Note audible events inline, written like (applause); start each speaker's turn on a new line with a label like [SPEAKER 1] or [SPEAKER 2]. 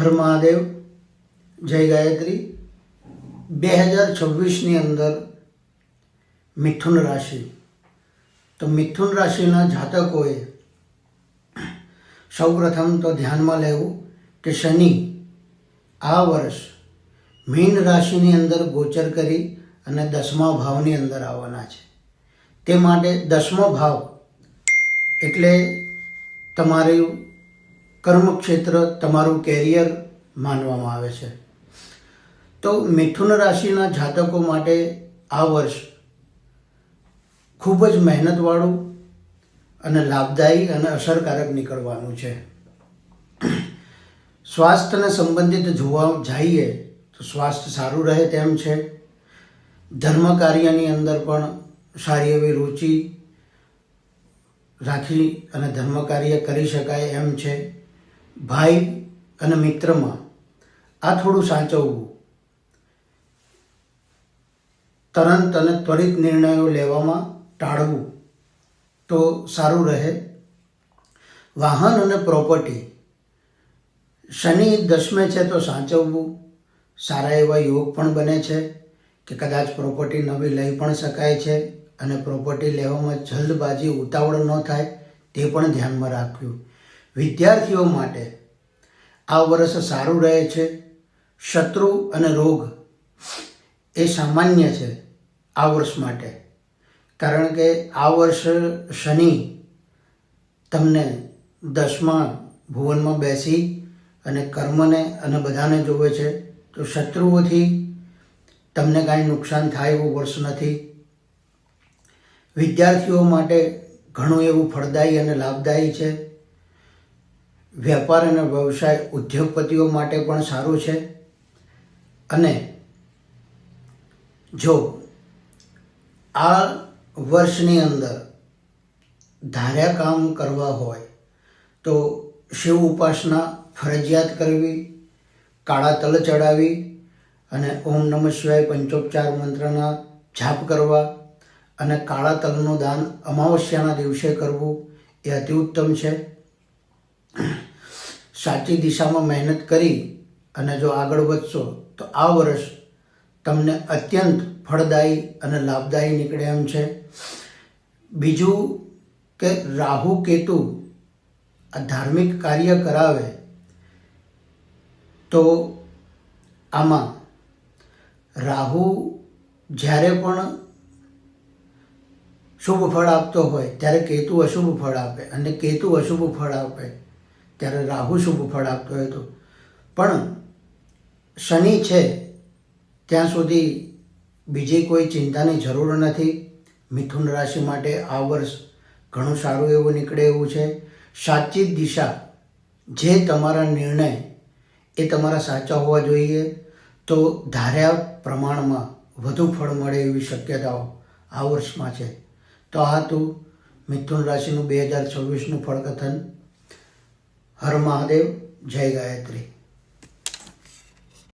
[SPEAKER 1] હર મહાદેવ જય ગાયત્રી. બે હજાર છવ્વીસની અંદર મિથુન રાશિ. તો મિથુન રાશિના જાતકોએ સૌપ્રથમ તો ધ્યાનમાં લેવું કે શનિ આ વર્ષ મીન રાશિની અંદર ગોચર કરી અને દસમા ભાવની અંદર આવવાના છે. તે માટે દસમો ભાવ એટલે તમારું કર્મક્ષેત્ર તમારું કેરિયર માનવામાં આવે છે. તો મિથુન રાશિના જાતકો માટે આ વર્ષ ખૂબ જ મહેનતવાળું અને લાભદાયી અને અસરકારક નીકળવાનું છે. સ્વાસ્થ્યને સંબંધિત જોવા જઈએ તો સ્વાસ્થ્ય સારું રહે તેમ છે. ધર્મ કાર્યની અંદર પણ સારી એવી રુચિ રાખી અને ધર્મ કાર્ય કરી શકાય એમ છે. ભાઈ અને મિત્રમાં આ થોડું સાચવવું. તરંત અને ત્વરિત નિર્ણયો લેવામાં ટાળવું તો સારું રહે. વાહન અને પ્રોપર્ટી શનિ દસમે છે તો સાચવવું. સારા એવા યોગ પણ બને છે કે કદાચ પ્રોપર્ટી નવી લઈ પણ શકાય છે અને પ્રોપર્ટી લેવામાં જલ્દબાજી ઉતાવળ ન થાય તે પણ ધ્યાનમાં રાખ્યું વિદ્યાર્થીઓ માટે આ વર્ષ સારું રહે છે. શત્રુ અને રોગ એ સામાન્ય છે આ વર્ષ માટે. કારણ કે આ વર્ષ શનિ તમને દસમા ભુવનમાં બેસી અને કર્મને અને બધાને જોવે છે. તો શત્રુઓથી તમને કાંઈ નુકસાન થાય એવું વર્ષ નથી. વિદ્યાર્થીઓ માટે ઘણું એવું ફળદાયી અને લાભદાયી છે. વેપાર અને વ્યવસાય ઉદ્યોગપતિઓ માટે પણ સારું છે. અને જો આ વર્ષની અંદર ધાર્યા કામ કરવા હોય, તો શિવ ઉપાસના ફરજિયાત કરવી, કાળા તલ ચડાવી અને ઓમ નમઃ શિવાય પંચોપચાર મંત્રના જાપ કરવા અને કાળા તલનું દાન અમાવસ્યાના દિવસે કરવું એ અતિ ઉત્તમ છે. (coughs) સાચી દિશામાં મહેનત કરી અને જો આગળ વધશો, તો આ વર્ષ તમને અત્યંત ફળદાયી અને લાભદાયી નીકળે એમ છે. બીજું કે રાહુ કેતુ આ ધાર્મિક કાર્ય કરાવે, તો આમાં રાહુ જ્યારે પણ શુભ ફળ આપતો હોય, ત્યારે કેતુ અશુભ ફળ આપે અને કેતુ અશુભ ફળ આપે. ત્યારે રાહુ શુભ ફળ આપતો હોય તો. પણ શનિ છે, ત્યાં સુધી બીજી કોઈ ચિંતાની જરૂર નથી. મિથુન રાશિ માટે આ વર્ષ ઘણું સારું એવું નીકળે એવું છે. સાચી દિશા જે તમારા નિર્ણય એ તમારા સાચા હોવા જોઈએ. તો ધાર્યા પ્રમાણમાં વધુ ફળ મળે એવી શક્યતાઓ આ વર્ષમાં છે. તો આ હતું મિથુન રાશિનું બે હજાર છવ્વીસનું ફળકથન. હર મહાદેવ જય ગાયત્રી.